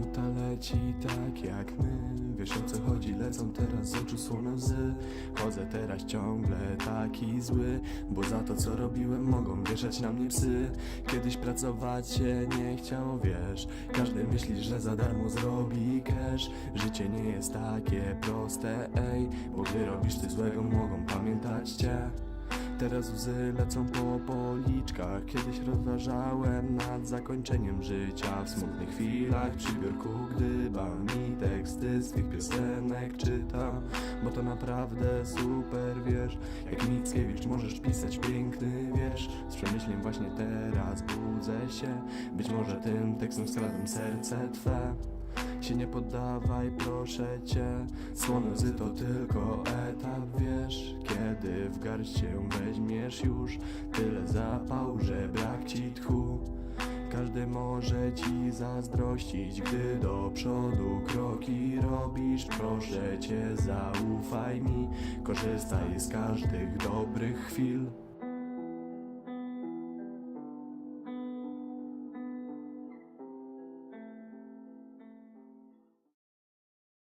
lata leci tak jak my. Wiesz o co chodzi, lecą teraz z oczu słone łzy Chodzę teraz ciągle taki zły Bo za to co robiłem mogą wieszać na mnie psy. Kiedyś pracować się nie chciało, wiesz. Każdy myśli, że za darmo zrobi cash. Życie nie jest takie proste, ej Bo gdy robisz coś złego mogą pamiętać cię Teraz łzy lecą po policzkach. Kiedyś rozważałem nad zakończeniem życia. W smutnych chwilach przy biurku gdybam I teksty z tych piosenek czytam. Bo to naprawdę super, wiesz Jak Mickiewicz możesz pisać piękny wiersz. Z przemyśleń właśnie teraz budzę się. Być może tym tekstem skradam serce Twe się nie poddawaj, proszę cię. Słone łzy to tylko etap, wiesz. Kiedy w garść się weźmiesz już Tyle zapał, że brak ci tchu. Każdy może ci zazdrościć, gdy do przodu kroki robisz. Proszę cię, zaufaj mi, korzystaj z każdych dobrych chwil